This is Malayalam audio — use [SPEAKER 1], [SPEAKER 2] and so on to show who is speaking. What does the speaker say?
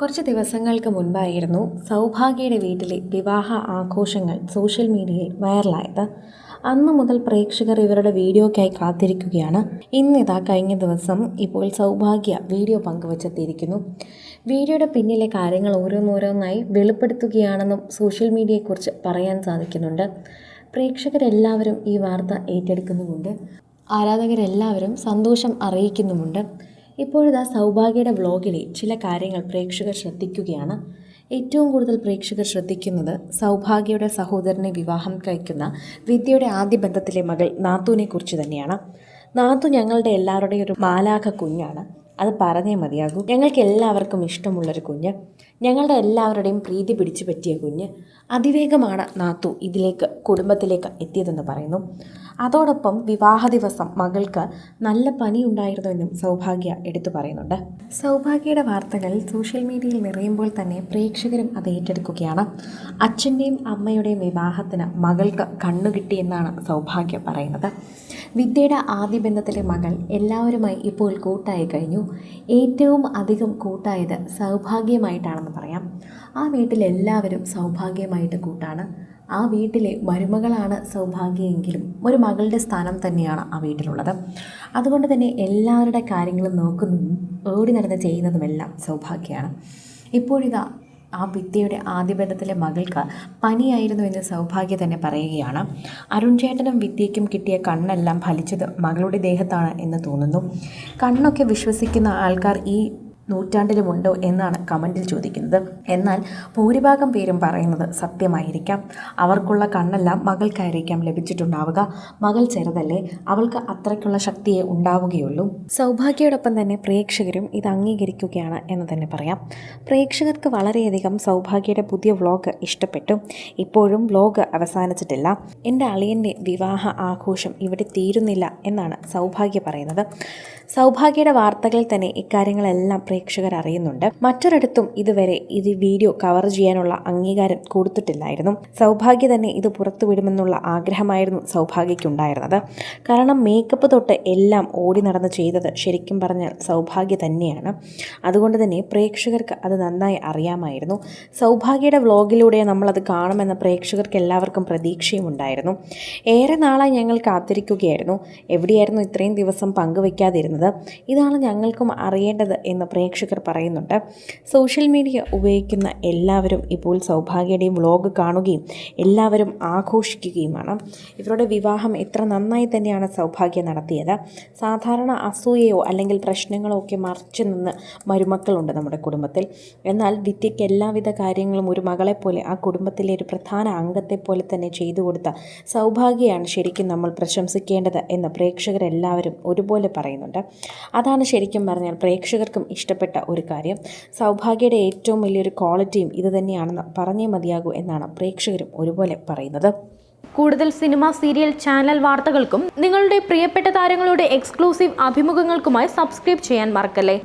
[SPEAKER 1] കുറച്ച് ദിവസങ്ങൾക്ക് മുൻപായിരുന്നു സൗഭാഗ്യയുടെ വീട്ടിലെ വിവാഹ ആഘോഷങ്ങൾ സോഷ്യൽ മീഡിയയിൽ വൈറലായത്. അന്നു മുതൽ പ്രേക്ഷകർ ഇവരുടെ വീഡിയോയ്ക്കായി കാത്തിരിക്കുകയാണ്. ഇന്നിതാ കഴിഞ്ഞ ദിവസം ഇപ്പോൾ സൗഭാഗ്യ വീഡിയോ പങ്കുവച്ചെത്തിയിരിക്കുന്നു. വീഡിയോയുടെ പിന്നിലെ കാര്യങ്ങൾ ഓരോന്നോരോന്നായി വെളിപ്പെടുത്തുകയാണെന്നും സോഷ്യൽ മീഡിയയെക്കുറിച്ച് പറയാൻ സാധിക്കുന്നുണ്ട്. പ്രേക്ഷകരെല്ലാവരും ഈ വാർത്ത ഏറ്റെടുക്കുന്നുമുണ്ട്. ആരാധകരെല്ലാവരും സന്തോഷം അറിയിക്കുന്നുമുണ്ട്. ഇപ്പോഴിതാ സൗഭാഗ്യയുടെ വ്ളോഗിലെ ചില കാര്യങ്ങൾ പ്രേക്ഷകർ ശ്രദ്ധിക്കുകയാണ്. ഏറ്റവും കൂടുതൽ പ്രേക്ഷകർ ശ്രദ്ധിക്കുന്നത് സൗഭാഗ്യയുടെ സഹോദരനെ വിവാഹം കഴിക്കുന്ന വിദ്യയുടെ ആദ്യ ബന്ധത്തിലെ മകൾ നാത്തുവിനെ കുറിച്ച് തന്നെയാണ്. നാത്തു ഞങ്ങളുടെ എല്ലാവരുടെയും ഒരു മാലാഖ കുഞ്ഞാണ്. അത് പറഞ്ഞേ മതിയാകൂ. ഞങ്ങൾക്ക് എല്ലാവർക്കും ഇഷ്ടമുള്ളൊരു കുഞ്ഞ്. ഞങ്ങളുടെ എല്ലാവരുടെയും പ്രീതി പിടിച്ചു പറ്റിയ കുഞ്ഞ്. അതിവേഗമാണ് നാത്തു ഇതിലേക്ക് കുടുംബത്തിലേക്ക് എത്തിയതെന്ന് പറയുന്നു. അതോടൊപ്പം വിവാഹ ദിവസം മകൾക്ക് നല്ല പനി ഉണ്ടായിരുന്നുവെന്നും സൗഭാഗ്യ എടുത്തു പറയുന്നുണ്ട്. സൗഭാഗ്യയുടെ വാർത്തകൾ സോഷ്യൽ മീഡിയയിൽ നിറയുമ്പോൾ തന്നെ പ്രേക്ഷകരും അത് ഏറ്റെടുക്കുകയാണ്. അച്ഛന്റെയും അമ്മയുടെയും വിവാഹത്തിന് മകൾക്ക് കണ്ണു കിട്ടിയെന്നാണ് സൗഭാഗ്യ പറയുന്നത്. വിദ്യയുടെ ആദ്യ ബന്ധത്തിലെ മകൾ എല്ലാവരുമായി ഇപ്പോൾ കൂട്ടായി കഴിഞ്ഞു. ഏറ്റവും അധികം കൂട്ടായത് സൗഭാഗ്യമായിട്ടാണെന്ന് പറയാം. ആ വീട്ടിലെല്ലാവരും സൗഭാഗ്യമായിട്ട് കൂട്ടാണ്. ആ വീട്ടിലെ മരുമകളാണ് സൗഭാഗ്യമെങ്കിലും ഒരു മകളുടെ സ്ഥാനം തന്നെയാണ് ആ വീട്ടിലുള്ളത്. അതുകൊണ്ട് തന്നെ എല്ലാവരുടെ കാര്യങ്ങളും നോക്കുന്നതും ഓടി നടന്ന് ചെയ്യുന്നതുമെല്ലാം സൗഭാഗ്യമാണ്. ഇപ്പോഴിതാ ആ വിദ്യയുടെ ആദ്യ ബന്ധത്തിലെ മകൾക്ക് പനിയായിരുന്നു എന്ന് സൗഭാഗ്യ തന്നെ പറയുകയാണ്. അരുൺ ചേട്ടനും വിദ്യയ്ക്കും കിട്ടിയ കണ്ണെല്ലാം ഫലിച്ചത് മകളുടെ ദേഹത്താണ് എന്ന് തോന്നുന്നു. കണ്ണൊക്കെ വിശ്വസിക്കുന്ന ആൾക്കാർ ഈ നൂറ്റാണ്ടിലുമുണ്ടോ എന്നാണ് കമന്റിൽ ചോദിക്കുന്നത്. എന്നാൽ ഭൂരിഭാഗം പേരും പറയുന്നത് സത്യമായിരിക്കാം. അവർക്കുള്ള കണ്ണെല്ലാം മകൾക്കായിരിക്കാം ലഭിച്ചിട്ടുണ്ടാവുക. മകൾ ചെറുതല്ലേ അവൾക്ക് അത്രയ്ക്കുള്ള ശക്തിയെ ഉണ്ടാവുകയുള്ളൂ. സൗഭാഗ്യയോടൊപ്പം തന്നെ പ്രേക്ഷകരും ഇത് അംഗീകരിക്കുകയാണ് എന്ന് തന്നെ പറയാം. പ്രേക്ഷകർക്ക് വളരെയധികം സൗഭാഗ്യയുടെ പുതിയ വ്ളോഗ് ഇഷ്ടപ്പെട്ടു. ഇപ്പോഴും വ്ളോഗ് അവസാനിച്ചിട്ടില്ല. എന്റെ അളിയന്റെ വിവാഹ ആഘോഷം ഇവിടെ തീരുന്നില്ല എന്നാണ് സൗഭാഗ്യ പറയുന്നത്. സൗഭാഗ്യയുടെ വാർത്തകളിൽ തന്നെ ഇക്കാര്യങ്ങളെല്ലാം പ്രേക്ഷകർ അറിയുന്നുണ്ട് മറ്റൊരിടത്തും ഇതുവരെ ഇത് വീഡിയോ കവർ ചെയ്യാനുള്ള അംഗീകാരം കൊടുത്തിട്ടില്ലായിരുന്നു. സൗഭാഗ്യ തന്നെ ഇത് പുറത്തുവിടുമെന്നുള്ള ആഗ്രഹമായിരുന്നു സൗഭാഗ്യയ്ക്കുണ്ടായിരുന്നത്. കാരണം മേക്കപ്പ് തൊട്ട് എല്ലാം ഓടി നടന്ന് ചെയ്തത് ശരിക്കും പറഞ്ഞാൽ സൗഭാഗ്യ തന്നെയാണ്. അതുകൊണ്ട് തന്നെ പ്രേക്ഷകർക്ക് അത് നന്നായി അറിയാമായിരുന്നു. സൗഭാഗ്യയുടെ വ്ളോഗിലൂടെ നമ്മളത് കാണുമെന്ന പ്രേക്ഷകർക്ക് എല്ലാവർക്കും പ്രതീക്ഷയും ഉണ്ടായിരുന്നു. ഏറെ നാളായി ഞങ്ങൾ കാത്തിരിക്കുകയായിരുന്നു. എവിടെയായിരുന്നു ഇത്രയും ദിവസം പങ്കുവെക്കാതിരുന്നത്? ഇതാണ് ഞങ്ങൾക്കും അറിയേണ്ടത് എന്ന് പ്രേക്ഷകർ പറയുന്നുണ്ട്. സോഷ്യൽ മീഡിയ ഉപയോഗിക്കുന്ന എല്ലാവരും ഇപ്പോൾ സൗഭാഗ്യയുടെയും വ്ളോഗ് കാണുകയും എല്ലാവരും ആഘോഷിക്കുകയുമാണ്. ഇവരുടെ വിവാഹം എത്ര നന്നായി തന്നെയാണ് സൗഭാഗ്യ നടത്തിയത്. സാധാരണ അസൂയയോ അല്ലെങ്കിൽ പ്രശ്നങ്ങളോ ഒക്കെ മറിച്ചു നിന്ന് മരുമക്കളുണ്ട് നമ്മുടെ കുടുംബത്തിൽ. എന്നാൽ വിദ്യയ്ക്ക് എല്ലാവിധ കാര്യങ്ങളും ഒരു മകളെപ്പോലെ ആ കുടുംബത്തിലെ ഒരു പ്രധാന അംഗത്തെ പോലെ തന്നെ ചെയ്തു കൊടുത്ത സൗഭാഗ്യയാണ് ശരിക്കും നമ്മൾ പ്രശംസിക്കേണ്ടത് എന്ന് പ്രേക്ഷകരെല്ലാവരും ഒരുപോലെ പറയുന്നുണ്ട്. അതാണ് ശരിക്കും പറഞ്ഞാൽ പ്രേക്ഷകർക്കും ഇഷ്ടപ്പെട്ട ഒരു കാര്യം. സൗഭാഗ്യയുടെ ഏറ്റവും വലിയൊരു ക്വാളിറ്റിയും ഇത് തന്നെയാണെന്ന് പറഞ്ഞേ മതിയാകൂ എന്നാണ് പ്രേക്ഷകരും ഒരുപോലെ പറയുന്നത്.
[SPEAKER 2] കൂടുതൽ സിനിമ സീരിയൽ ചാനൽ വാർത്തകൾക്കും നിങ്ങളുടെ പ്രിയപ്പെട്ട താരങ്ങളുടെ എക്സ്ക്ലൂസീവ് അഭിമുഖങ്ങൾക്കുമായി സബ്സ്ക്രൈബ് ചെയ്യാൻ മറക്കല്ലേ?